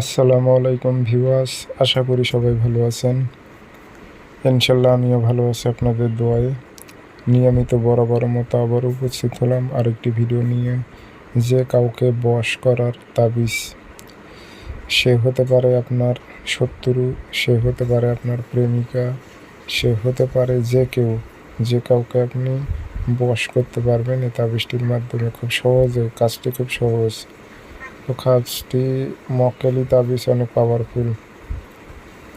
আসসালামু আলাইকুম ভিউয়ার্স, আশা করি সবাই ভালো আছেন। ইনশাল্লাহ আমিও ভালো আছি আপনাদের দোয়ায়। নিয়মিত বরাবর মতো আবার উপস্থিত হলাম আরেকটি ভিডিও নিয়ে। যে কাউকে বশ করার তাবিজ, সে হতে পারে আপনার শত্রু, সে হতে পারে আপনার প্রেমিকা, সে হতে পারে যে কেউ। যে কাউকে আপনি বশ করতে পারবেন, এই তাবিজটির মাধ্যমে খুব সহজে, কাজটি খুব সহজ তো কাজটি মক্কেলি তাবিজ অনেক পাওয়ারফুল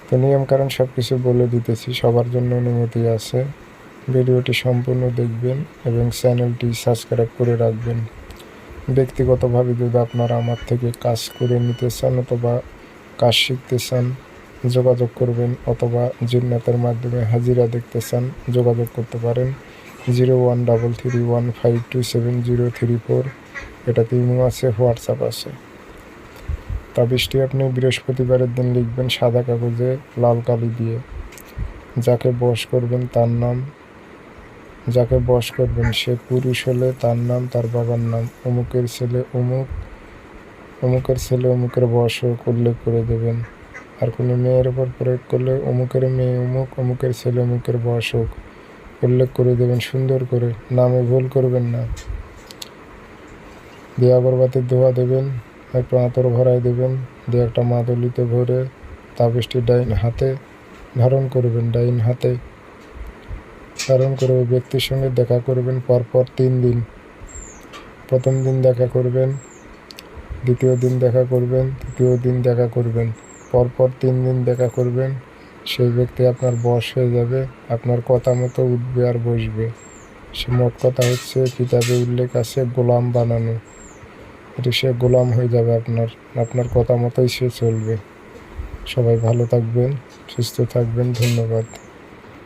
তো নিয়মকানুন সব কিছু বলে দিতেছি, সবার জন্য অনুমতি আছে। ভিডিওটি সম্পূর্ণ দেখবেন এবং চ্যানেলটি সাবস্ক্রাইব করে রাখবেন। ব্যক্তিগতভাবে যদি আপনারা আমার থেকে কাজ করে নিতে চান অথবা কাজ শিখতে চান, যোগাযোগ করবেন অথবা জিন্নাতের মাধ্যমে হাজিরা দেখতে চান, যোগাযোগ করতে পারেন। Zero one double three one five two seven zero three four. এটাতে ইমো আছে, হোয়াটসঅ্যাপ আছে। তাবিজটি আপনি বৃহস্পতিবারের দিন লিখবেন সাদা কাগজে লাল কালি দিয়ে। যাকে বশ করবেন তার নাম, যাকে বশ করবেন সে পুরুষ হলে তার নাম, তার বাবার নাম, অমুকের ছেলে অমুক, অমুকের ছেলে অমুকের বয়স হোক উল্লেখ করে দেবেন। আর কোনো মেয়ের ওপর প্রয়োগ করলে অমুকের মেয়ে অমুক, অমুকের ছেলে অমুকের বয়স হোক। উল্লেখ করে দেবেন, সুন্দর করে। নামে ভুল করবেন না। দিয়ে আগরবাতির ধোয়া দেবেন, একটু আঁতর ভরায় দেবেন, দিয়ে একটা মাদলিতে ভরে তাবিজটি ডাইন হাতে ধারণ করবেন, ডাইন হাতে ধারণ করে ওই ব্যক্তির সঙ্গে দেখা করবেন, পরপর তিন দিন। প্রথম দিন দেখা করবেন, দ্বিতীয় দিন দেখা করবেন, তৃতীয় দিন দেখা করবেন, পরপর তিন দিন দেখা করবেন সেই ব্যক্তি আপনার বস হয়ে যাবে, আপনার কথা মতো উঠবে আর বসবে। সে মোট কথা হচ্ছে, কিতাবে উল্লেখ আছে, গোলাম বানানো। এটি সে গোলাম হয়ে যাবে আপনার আপনার কথা মতোই সে চলবে। সবাই ভালো থাকবেন, সুস্থ থাকবেন, ধন্যবাদ।